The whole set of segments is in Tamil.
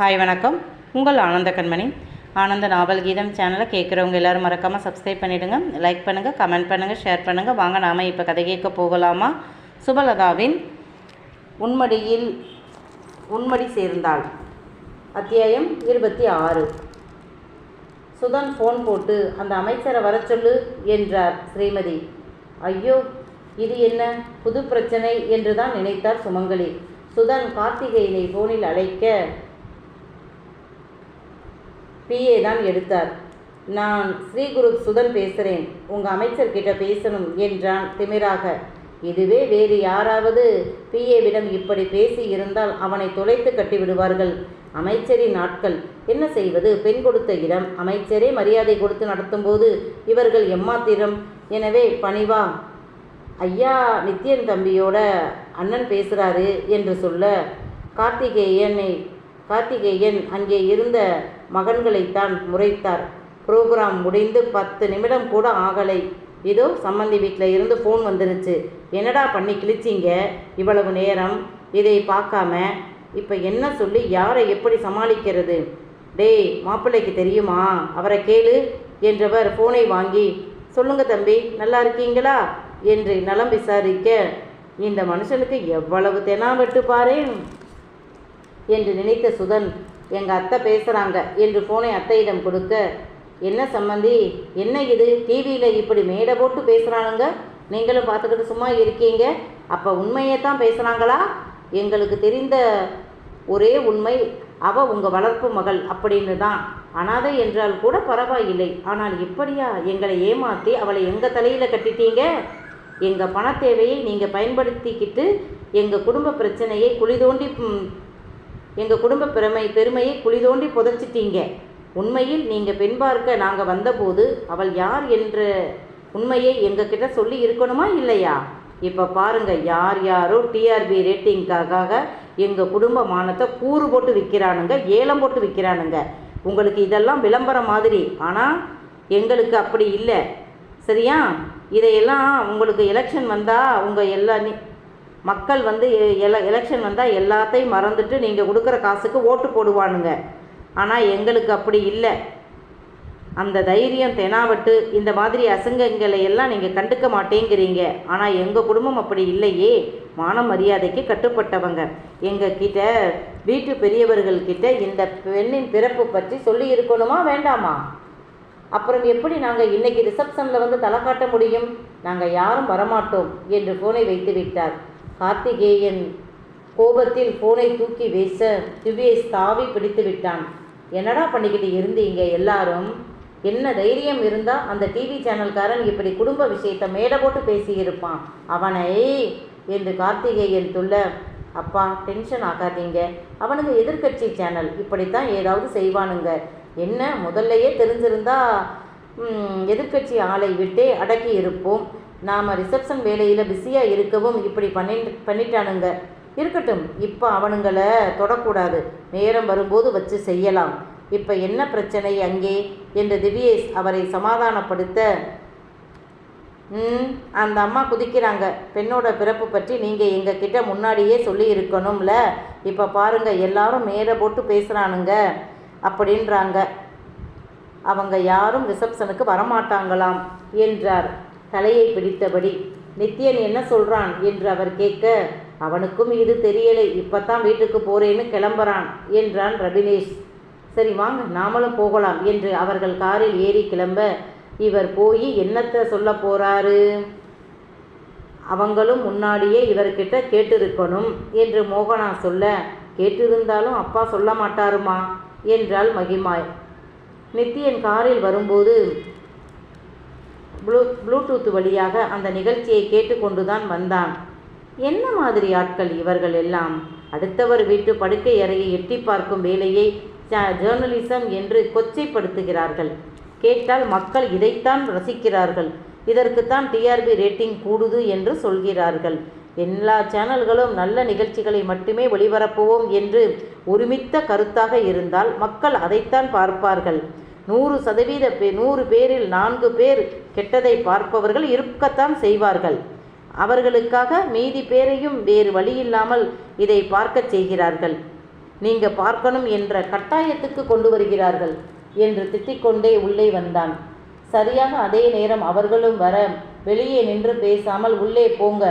ஹாய் வணக்கம். உங்கள் ஆனந்த கண்மணி. ஆனந்த நாவல் கீதம் சேனலை கேட்குறவங்க எல்லாரும் மறக்காமல் சப்ஸ்கிரைப் பண்ணிவிடுங்க லைக் பண்ணுங்கள் கமெண்ட் பண்ணுங்கள் ஷேர் பண்ணுங்கள் வாங்க நாம் இப்போ கதை கேட்க போகலாமா? சுபலதாவின் உண்மடியில் உண்மடி சேர்ந்தாள். அத்தியாயம் இருபத்தி ஆறு. சுதன் ஃபோன் போட்டு அந்த அமைச்சரை வர சொல்லு என்றார் ஸ்ரீமதி. ஐயோ இது என்ன? புது பிரச்சனை என்று தான் நினைத்தார் சுமங்கலி. சுதன் கார்த்திகையினை ஃபோனில் அழைக்க பிஏ தான் எடுத்தார். நான் ஸ்ரீகுரு சுதன் பேசுகிறேன் உங்கள் அமைச்சர்கிட்ட பேசணும் என்றான் திமிராக. இதுவே வேறு யாராவது பிஏவிடம் இப்படி பேசி இருந்தால் அவனை தொலைத்து கட்டி விடுவார்கள் அமைச்சரின் ஆட்கள் என்ன செய்வது? பெண் கொடுத்த இடம். அமைச்சரே மரியாதை கொடுத்து நடத்தும்போது இவர்கள் எம்மாத்திரம்? எனவே பணிவா. ஐயா நித்யன் தம்பியோட அண்ணன் பேசுகிறாரு என்று சொல்ல கார்த்திகேயனை கார்த்திகேயன் அங்கே இருந்த மகன்களைத்தான் முறைத்தார். ப்ரோக்ராம் முடிந்து பத்து நிமிடம் கூட ஆகலை. இதோ சம்மந்தி வீட்டில் இருந்து ஃபோன் வந்துருச்சு. என்னடா பண்ணி கிழிச்சிங்க? இவ்வளவு நேரம். இதை பார்க்காம இப்போ என்ன சொல்லி யாரை எப்படி சமாளிக்கிறது? டேய் மாப்பிள்ளைக்கு தெரியுமா? அவரை கேளு என்றவர் ஃபோனை வாங்கி சொல்லுங்க தம்பி நல்லா இருக்கீங்களா? என்று நலம் விசாரிக்க இந்த மனுஷனுக்கு எவ்வளவு தெனாவெட்டு பாரேன்? என்று நினைத்த சுதன் எங்கள் அத்தை பேசுகிறாங்க என்று ஃபோனை அத்தையிடம் கொடுக்க என்ன சம்மந்தி என்ன இது? டிவியில் இப்படி மேடை போட்டு பேசுகிறானுங்க நீங்களும் பார்த்துக்கிட்டு சும்மா இருக்கீங்க? அப்போ உண்மையை தான் பேசுகிறாங்களா எங்களுக்கு தெரிந்த ஒரே உண்மை அவ உங்கள் வளர்ப்பு மகள் அப்படின்னு தான். அனாதை என்றால் கூட பரவாயில்லை. ஆனால் இப்படியா? எங்களை ஏமாற்றி அவளை எங்கள் தலையில் கட்டிட்டீங்க? எங்கள் பண தேவையை நீங்கள் பயன்படுத்திக்கிட்டு எங்கள் குடும்ப பிரச்சனையை குழி தோண்டி எங்கள் குடும்ப பெருமை பெருமையை குழி தோண்டி புதைச்சிட்டீங்க. உண்மையில் நீங்கள் பெண் பார்க்க நாங்கள் வந்தபோது அவள் யார் என்ற உண்மையை எங்ககிட்ட சொல்லி இருக்கணுமா இல்லையா? இப்போ பாருங்க யார் யாரோ டிஆர்பி ரேட்டிங்காக எங்கள் குடும்ப மானத்தை கூறு போட்டு விற்கிறானுங்க ஏலம் போட்டு விற்கிறானுங்க உங்களுக்கு இதெல்லாம் விளம்பரம் மாதிரி. ஆனால் எங்களுக்கு அப்படி இல்லை. சரியா? இதையெல்லாம் உங்களுக்கு எலெக்ஷன் வந்தால் உங்கள் எல்லா மக்கள் வந்து எல எலெக்ஷன் வந்தால் எல்லாத்தையும் மறந்துட்டு நீங்கள் கொடுக்குற காசுக்கு ஓட்டு போடுவானுங்க. ஆனால் எங்களுக்கு அப்படி இல்லை. அந்த தைரியம் தெனாவட்டு இந்த மாதிரி அசங்கங்களை எல்லாம் நீங்கள் கண்டுக்க மாட்டேங்கிறீங்க. ஆனால் எங்கள் குடும்பம் அப்படி இல்லையே. மான மரியாதைக்கு கட்டுப்பட்டவங்க. எங்கள் கிட்ட வீட்டு பெரியவர்கள்கிட்ட இந்த பெண்ணின் பிறப்பு பற்றி சொல்லி இருக்கணுமா வேண்டாமா? அப்புறம் எப்படி நாங்கள் இன்னைக்கு ரிசப்ஷனில் வந்து தலை காட்ட முடியும்? நாங்கள் யாரும் வரமாட்டோம் என்று ஃபோனை வைத்து விட்டார். கார்த்திகேயன் கோபத்தில் ஃபோனை தூக்கி வீச திவ்யேஷ் தாவி பிடித்து விட்டான். என்னடா பண்ணிக்கிட்டு இருந்தீங்க எல்லாரும்? என்ன தைரியம் இருந்தால் அந்த டிவி சேனல்காரன் இப்படி குடும்ப விஷயத்தை மேடை போட்டு பேசியிருப்பான். அவனை என்று கார்த்திகேயன் துள்ள அப்பா டென்ஷன் ஆகாதீங்க. அவனுங்க எதிர்க்கட்சி சேனல் இப்படித்தான் ஏதாவது செய்வானுங்க. என்ன முதல்லையே தெரிஞ்சிருந்தா எதிர்கட்சி எதிர்க்கட்சி ஆளை விட்டே அடக்கி இருப்போம். நாம் ரிசப்ஷன் வேலையில் பிஸியாக இருக்கவும் இப்படி பண்ணி பண்ணிட்டானுங்க. இருக்கட்டும் இப்போ அவனுங்களை தொடக்கூடாது. நேரம் வரும்போது வச்சு செய்யலாம். இப்போ என்ன பிரச்சனை அங்கே? என்று திவ்யேஷ் அவரை சமாதானப்படுத்த ம் அந்த அம்மா குதிக்கிறாங்க. பெண்ணோட பிறப்பு பற்றி நீங்கள் எங்கள் கிட்ட முன்னாடியே சொல்லி இருக்கணும்ல இப்போ பாருங்கள் எல்லாரும் மேலே போட்டு பேசுகிறானுங்க அப்படின்றாங்க. அவங்க யாரும் ரிசப்ஷனுக்கு வரமாட்டாங்களாம் என்றார். தலையை பிடித்தபடி நித்யன் என்ன சொல்கிறான் என்று அவர் கேட்க அவனுக்கும் இது தெரியலை. இப்போத்தான் வீட்டுக்கு போகிறேன்னு கிளம்புறான் என்றான் ரபினேஷ். சரி வாங்க. நாமளும் போகலாம் என்று அவர்கள் காரில் ஏறி கிளம்ப இவர் போய் என்னத்தை சொல்ல போறாரு? அவங்களும் முன்னாடியே இவர்கிட்ட கேட்டிருக்கணும் என்று மோகனா சொல்ல கேட்டிருந்தாலும் அப்பா சொல்ல மாட்டாருமா? என்றாள் மகிமாய். நித்தியன் காரில் வரும்போது ப்ளூ ப்ளூடூத் வழியாக அந்த நிகழ்ச்சியை கேட்டுக்கொண்டுதான் வந்தான். என்ன மாதிரி ஆட்கள் இவர்கள் எல்லாம்? அடுத்தவர் வீட்டு படுக்கை அறையை எட்டி பார்க்கும் வேலையை ஜ- ஜேர்னலிசம் என்று கொச்சைப்படுத்துகிறார்கள். கேட்டால் மக்கள் இதைத்தான் ரசிக்கிறார்கள். இதற்குத்தான் டிஆர்பி ரேட்டிங் கூடுது என்று சொல்கிறார்கள். எல்லா சேனல்களும் நல்ல நிகழ்ச்சிகளை மட்டுமே ஒளிபரப்புவோம் என்று ஒருமித்த கருத்தாக இருந்தால் மக்கள் அதைத்தான் பார்ப்பார்கள். நூறு சதவீத பே நூறு பேரில் நான்கு பேர் கெட்டதை பார்ப்பவர்கள் இருக்கத்தான் செய்வார்கள். அவர்களுக்காக மீதி பேரையும் வேறு வழியில்லாமல் இதை பார்க்கச் செய்கிறார்கள். நீங்கள் பார்க்கணும் என்ற கட்டாயத்துக்கு கொண்டு வருகிறார்கள் என்று திட்டிக்கொண்டே உள்ளே வந்தான். சரியாக அதே நேரம் அவர்களும் வர வெளியே நின்று பேசாமல் உள்ளே போங்க.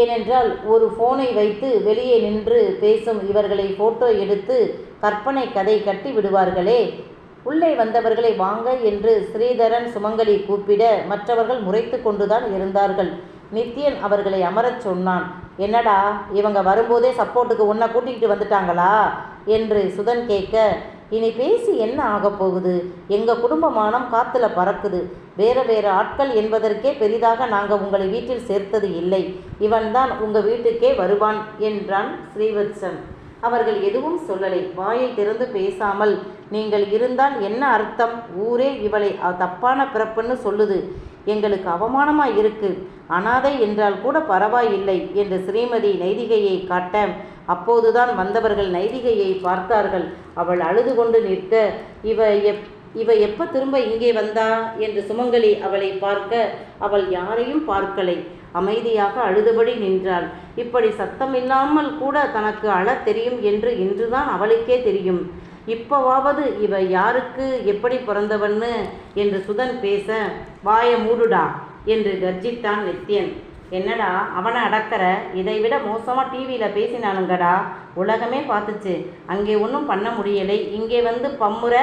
ஏனென்றால் ஒரு ஃபோனை வைத்து வெளியே நின்று பேசும் இவர்களை ஃபோட்டோ எடுத்து கற்பனை கதை கட்டி விடுவார்களே. உள்ளே வந்தவர்களை வாங்க என்று ஸ்ரீதரன் சுமங்கலி கூப்பிட மற்றவர்கள் முறைத்து கொண்டுதான் இருந்தார்கள். நித்யன் அவர்களை அமரச் சொன்னான். என்னடா இவங்க வரும்போதே சப்போர்ட்டுக்கு உன்னை கூட்டிகிட்டு வந்துட்டாங்களா? என்று சுதன் கேட்க இனி பேசி என்ன ஆகப் போகுது? எங்கள் குடும்பமானம் காத்துல பறக்குது. வேறு வேறு ஆட்கள் என்பதற்கே பெரிதாக நாங்கள் உங்களை வீட்டில் சேர்த்தது இல்லை. இவன்தான் உங்கள் வீட்டுக்கே வருவான் என்றான் ஸ்ரீவத்சன். அவர்கள் எதுவும் சொல்லலை. வாயை திறந்து பேசாமல் நீங்கள் இருந்தால் என்ன அர்த்தம்? ஊரே இவளை தப்பான பிறப்புன்னு சொல்லுது. எங்களுக்கு அவமானமாக இருக்கு. அனாதை என்றால் கூட பரவாயில்லை என்று ஸ்ரீமதி நைதிகையை காட்ட அப்போதுதான் வந்தவர்கள் நைதிகையை பார்த்தார்கள். அவள் அழுது கொண்டு நிற்க இவ எப் இவ எப்ப திரும்ப இங்கே வந்தா? என்று சுமங்கலி அவளை பார்க்க அவள் யாரையும் பார்க்கலை. அமைதியாக அழுதபடி நின்றாள். இப்படி சத்தமில்லாமல் கூட தனக்கு அழ தெரியும் என்று இன்றுதான் அவளுக்கே தெரியும். இப்போவாவது இவ யாருக்கு எப்படி பிறந்தவன்னு என்று சுதன் பேச வாய மூடுடா என்று கர்ஜித்தான் நித்யன் என்னடா அவனை அடக்கிற? இதை விட மோசமாக டிவியில் பேசினானுங்கடா. உலகமே பார்த்துச்சு. அங்கே ஒன்றும் பண்ண முடியலை. இங்கே வந்து பம்முற?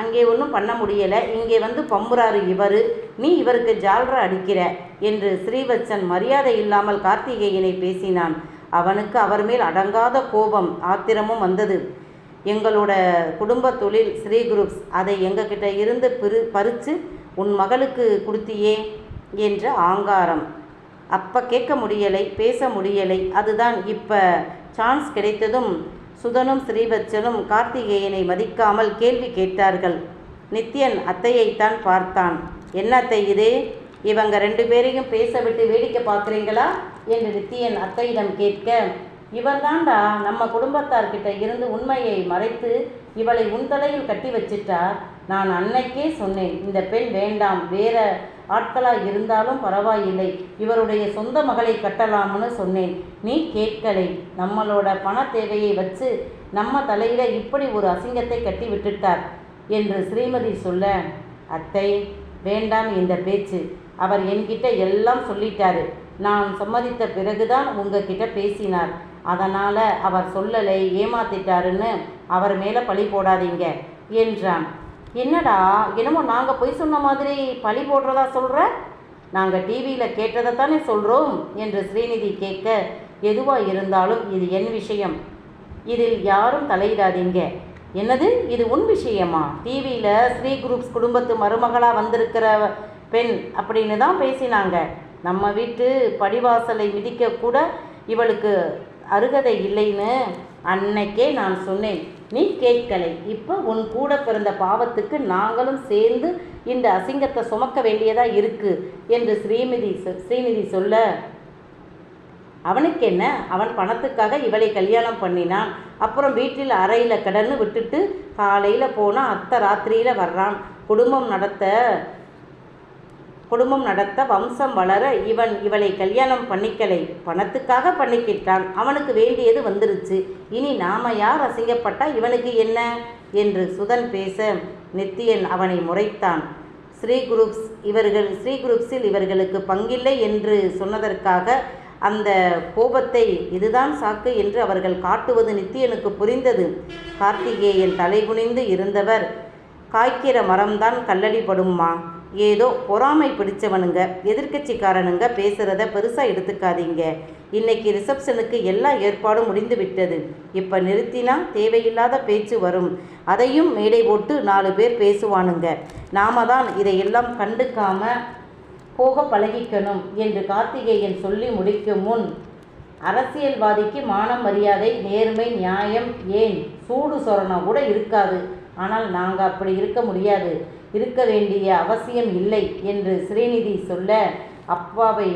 அங்கே ஒன்றும் பண்ண முடியலை. இங்கே வந்து பம்புறாரு இவர். நீ இவருக்கு ஜால்ரா அடிக்கிற என்று ஸ்ரீவத்சன் மரியாதை இல்லாமல் கார்த்திகேயனை பேசினான். அவனுக்கு அவர் மேல் அடங்காத கோபம் ஆத்திரமும் வந்தது. எங்களோட குடும்ப தொழில் ஸ்ரீ குரூப்ஸ் அதை எங்ககிட்ட இருந்து பிரு பறித்து உன் மகளுக்கு கொடுத்தியே என்ற ஆங்காரம். அப்போ கேட்க முடியலை பேச முடியலை. அதுதான் இப்போ சான்ஸ் கிடைத்ததும் சுதனும் ஸ்ரீவச்சனும் கார்த்திகேயனை மதிக்காமல் கேள்வி கேட்டார்கள். நித்யன் அத்தையைத்தான் பார்த்தான். என்ன அத்தை இது? இவங்க ரெண்டு பேரையும் பேச விட்டு வேடிக்கை பார்க்குறீங்களா? என்று நித்தியன் அத்தையிடம் கேட்க இவர்தான்டா நம்ம குடும்பத்தார்கிட்ட இருந்து உண்மையை மறைத்து இவளை உன் தலையில் கட்டி வச்சிட்டா நான் அன்னைக்கே சொன்னேன் இந்த பெண் வேண்டாம் வேற ஆட்களாக இருந்தாலும் பரவாயில்லை. இவருடைய சொந்த மகளை கட்டலாம்னு சொன்னேன். நீ கேட்கலை. நம்மளோட பண தேவையை வச்சு நம்ம தலையில இப்படி ஒரு அசிங்கத்தை கட்டி விட்டுட்டார் என்று ஸ்ரீமதி சொல்ல அத்தை வேண்டாம் இந்த பேச்சு. அவர் என்கிட்ட எல்லாம் சொல்லிட்டாரு. நான் சம்மதித்த பிறகுதான் உங்ககிட்ட பேசினார். அதனால் அவர் சொல்லலை ஏமாத்திட்டாருன்னு அவர் மேலே பழி போடாதீங்க என்றான். என்னடா என்னமோ நாங்கள் பொய் சொன்ன மாதிரி பழி போடுறதா சொல்கிற நாங்கள் டிவியில் கேட்டதை தானே சொல்கிறோம் என்று ஸ்ரீநிதி கேட்க எதுவாக இருந்தாலும் இது என் விஷயம். இதில் யாரும் தலையிடாதீங்க. என்னது? இது உன் விஷயமா? டிவியில் ஸ்ரீ குரூப்ஸ் குடும்பத்து மருமகளாக வந்திருக்கிற பெண் அப்படின்னு தான் பேசினாங்க. நம்ம வீட்டு படிவாசலை மிதிக்க கூட இவளுக்கு அருகதை இல்லைன்னு அன்னைக்கே நான் சொன்னேன். நீ கேட்கலை. இப்போ உன் கூட பிறந்த பாவத்துக்கு நாங்களும் சேர்ந்து இந்த அசிங்கத்தை சுமக்க வேண்டியதா இருக்கு என்று ஸ்ரீமதி ஸ்ரீநிதி சொல்ல. அவனுக்கு என்ன? அவன் பணத்துக்காக இவளை கல்யாணம் பண்ணினான். அப்புறம் வீட்டில் அறையில் கடன்னு விட்டுட்டு காலையில் போனால் அத்தை ராத்திரியில் வர்றான். குடும்பம் நடத்த குடும்பம் நடத்த வம்சம் வளர இவன் இவளை கல்யாணம் பண்ணிக்கலை. பணத்துக்காக பண்ணிக்கிட்டான். அவனுக்கு வேண்டியது வந்துருச்சு. இனி நாம யார் அசிங்கப்பட்டா இவனுக்கு என்ன? என்று சுதன் பேச நித்தியன் அவனை முறைத்தான். ஸ்ரீ குரூப்ஸ் இவர்கள் ஸ்ரீ குரூப்ஸில் இவர்களுக்கு பங்கில்லை என்று சொன்னதற்காக அந்த கோபத்தை இதுதான் சாக்கு என்று அவர்கள் காட்டுவது நித்தியனுக்கு புரிந்தது. கார்த்திகேயன் தலைகுனிந்து இருந்தவர் காய்க்கிற மரம்தான் கல்லடிபடுமா ஏதோ பொறாமை பிடிச்சவனுங்க எதிர்க்கட்சிக்காரனுங்க பேசுகிறத பெருசாக எடுத்துக்காதீங்க. இன்னைக்கு ரிசப்ஷனுக்கு எல்லா ஏற்பாடும் முடிந்து விட்டது இப்போ நிறுத்தினா தேவையில்லாத பேச்சு வரும். அதையும் மேடை போட்டு நாலு பேர் பேசுவானுங்க. நாம தான் இதையெல்லாம் கண்டுக்காம போக பழகிக்கணும் என்று கார்த்திகேயன் சொல்லி முடிக்கும் முன் அரசியல்வாதிக்கு மானம் மரியாதை நேர்மை நியாயம் ஏன்? சூடு சொரணம் கூட இருக்காது. ஆனால் நாங்கள் அப்படி இருக்க முடியாது. இருக்க வேண்டிய அவசியம் இல்லை என்று ஸ்ரீநிதி சொல்ல அப்பாவை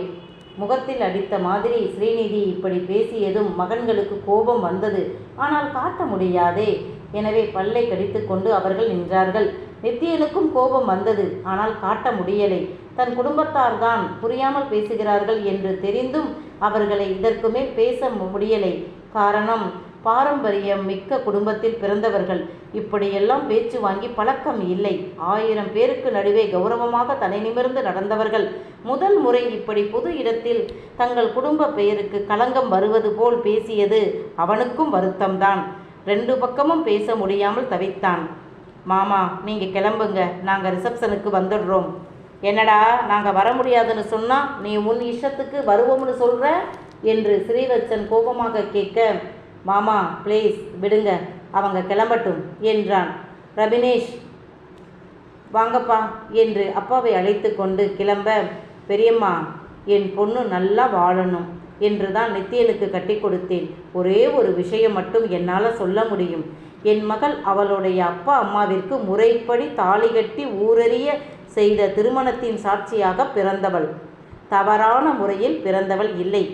முகத்தில் அடித்த மாதிரி ஸ்ரீநிதி இப்படி பேசியதும் மகன்களுக்கு கோபம் வந்தது. ஆனால் காட்ட முடியாதே. எனவே பல்லை கடித்துக்கொண்டு அவர்கள் நின்றார்கள். நித்தியனுக்கும் கோபம் வந்தது. ஆனால் காட்ட முடியலை. தன் குடும்பத்தார்தான் புரியாமல் பேசுகிறார்கள் என்று தெரிந்தும் அவர்களை இதற்கு மேல் பேச முடியலை. காரணம் பாரம்பரியம் மிக்க குடும்பத்தில் பிறந்தவர்கள். இப்படியெல்லாம் பேச்சு வாங்கி பழக்கம் இல்லை. ஆயிரம் பேருக்கு நடுவே கௌரவமாக தலை நிமிர்ந்து நடந்தவர்கள். முதல் முறை இப்படி பொது இடத்தில் தங்கள் குடும்ப பெயருக்கு களங்கம் வருவது போல் பேசியது அவனுக்கும் வருத்தம்தான். ரெண்டு பக்கமும் பேச முடியாமல் தவித்தான். மாமா நீங்கள் கிளம்புங்க. நாங்கள் ரிசப்ஷனுக்கு வந்துடுறோம். என்னடா நாங்கள் வர முடியாதுன்னு சொன்னால் நீ உன் இஷ்டத்துக்கு வருவோம்னு சொல்கிற என்று ஸ்ரீவத்சன் கோபமாக கேட்க மாமா ப்ளீஸ் விடுங்க. அவங்க கிளம்பட்டும் என்றான். ரபினேஷ் வாங்கப்பா என்று அப்பாவை அழைத்து கொண்டு கிளம்ப பெரியம்மா என் பொண்ணு நல்லா வாழணும் என்று தான் நித்தியனுக்கு கட்டி கொடுத்தேன். ஒரே ஒரு விஷயம் மட்டும் என்னால் சொல்ல முடியும். என் மகள் அவளுடைய அப்பா அம்மாவிற்கு முறைப்படி தாலி கட்டி ஊரறிய செய்த திருமணத்தின் சாட்சியாக பிறந்தவள். தவறான முறையில் பிறந்தவள் இல்லை.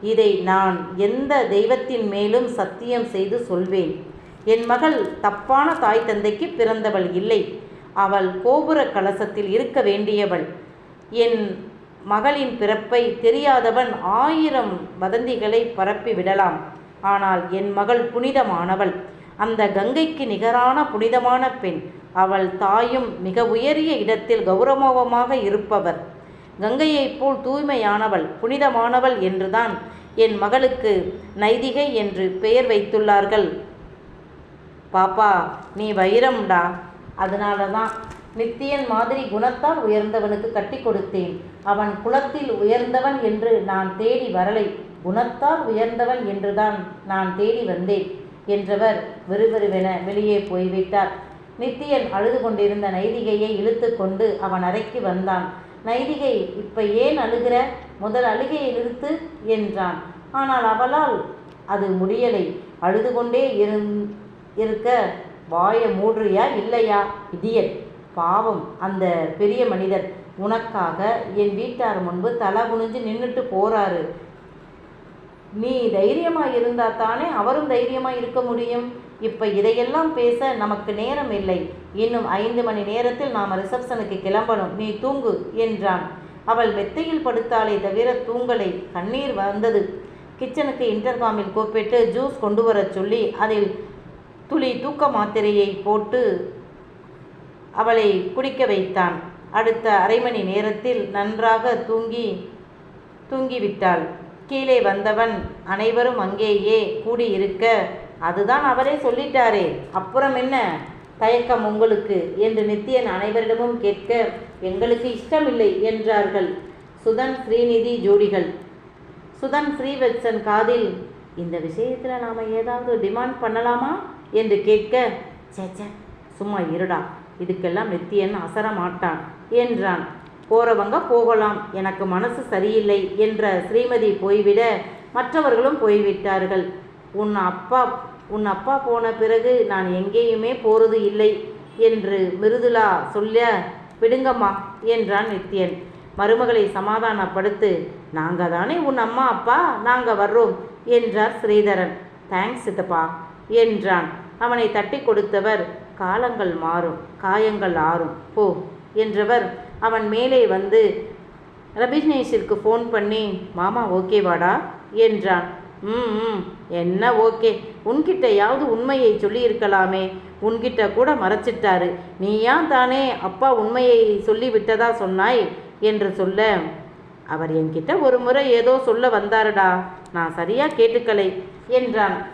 இதை நான் எந்த தெய்வத்தின் மேலும் சத்தியம் செய்து சொல்வேன்? என் மகள் தப்பான தாய் தந்தைக்கு பிறந்தவள் இல்லை. அவள் கோபுர கலசத்தில் இருக்க வேண்டியவள். என் மகளின் பிறப்பை தெரியாதவன் ஆயிரம் வதந்திகளை பரப்பி விடலாம். ஆனால் என் மகள் புனிதமானவள். அந்த கங்கைக்கு நிகரான புனிதமான பெண். அவள் தாயும் மிக உயரிய இடத்தில் கௌரவமாக இருப்பவர். கங்கையைப் போல் தூய்மையானவள் புனிதமானவள் என்றுதான் என் மகளுக்கு நைதிகை என்று பெயர் வைத்துள்ளார்கள். பாப்பா நீ வைரம்டா. அதனால தான் நித்தியன் மாதிரி குணத்தால் உயர்ந்தவனுக்கு கட்டி கொடுத்தேன். அவன் குலத்தில் உயர்ந்தவன் என்று நான் தேடி வரலை. குணத்தால் உயர்ந்தவன் என்றுதான் நான் தேடி வந்தேன் என்றவர் விறுவிறுவென வெளியே போய்விட்டார். நித்தியன் அழுது கொண்டிருந்த நைதிகையை இழுத்து கொண்டு அவன் அறைக்கு வந்தான். நைதிகை இப்ப ஏன் அழுகிற? முதல் அழுகையை நிறுத்து என்றான். ஆனால் அவளால் அது முடியலை. அழுது கொண்டே இருந் இருக்க வாய மூடுறியா இல்லையா? இடியட் பாவம் அந்த பெரிய மனிதர். உனக்காக என் வீட்டார் முன்பு தலை குனிஞ்சு நின்றுட்டு போறாரு. நீ தைரியமாக இருந்தால் தானே அவரும் தைரியமாக இருக்க முடியும்? இப்போ இதையெல்லாம் பேச நமக்கு நேரம் இல்லை. இன்னும் ஐந்து மணி நேரத்தில் நாம் ரிசப்ஷனுக்கு கிளம்பணும். நீ தூங்கு என்றான். அவள் மெத்தையில் படுத்தாலே தவிர தூங்கலை. கண்ணீர் வந்தது. கிச்சனுக்கு இன்டர்காமில் கூப்பிட்டு ஜூஸ் கொண்டு வரச் சொல்லி அதில் துளி தூக்க மாத்திரையை போட்டு அவளை குடிக்க வைத்தான். அடுத்த அரை மணி நேரத்தில் நன்றாக தூங்கி தூங்கிவிட்டாள். கீழே வந்தவன் அனைவரும் அங்கேயே கூடியிருக்க அதுதான் அவரே சொல்லிட்டாரே. அப்புறம் என்ன? தயக்கம் உங்களுக்கு என்று நித்தியன் அனைவரிடமும் கேட்க எங்களுக்கு இஷ்டமில்லை என்றார்கள் சுதன் ஸ்ரீநிதி ஜோடிகள். சுதன் ஸ்ரீவத்சன் காதில் இந்த விஷயத்தில் நாம் ஏதாவது டிமாண்ட் பண்ணலாமா? என்று கேட்க சேச்ச சும்மா இருடா. இதுக்கெல்லாம் நித்தியன் அசர மாட்டான் என்றான். போறவங்க போகலாம். எனக்கு மனசு சரியில்லை என்ற ஸ்ரீமதி போய்விட மற்றவர்களும் போய்விட்டார்கள். உன் அப்பா உன் அப்பா போன பிறகு நான் எங்கேயுமே போறது இல்லை என்று மிருதுலா சொல்ல விடுங்கம்மா என்றான் நித்யன். மருமகளை சமாதானப்படுத்து நாங்கள் தானே உன் அம்மா அப்பா நாங்கள் வர்றோம் என்றார் ஸ்ரீதரன். தேங்க்ஸ் சித்தப்பா என்றான். அவனை தட்டி கொடுத்தவர் காலங்கள் மாறும் காயங்கள் ஆறும் போ என்றவர் அவன் மேலே வந்து ரபிஷ்னேஷிற்கு ஃபோன் பண்ணி மாமா ஓகேவாடா என்றான். ம் ம். என்ன ஓகே. உன்கிட்டயாவது உண்மையை சொல்லியிருக்கலாமே. உன்கிட்ட கூட மறைச்சிட்டாரு. நீயான் தானே அப்பா உண்மையை சொல்லி விட்டதா சொன்னாய் என்று சொல்ல. அவர் என்கிட்ட ஒரு முறை ஏதோ சொல்ல வந்தாருடா. நான் சரியா கேட்டுக்கலை என்றான்.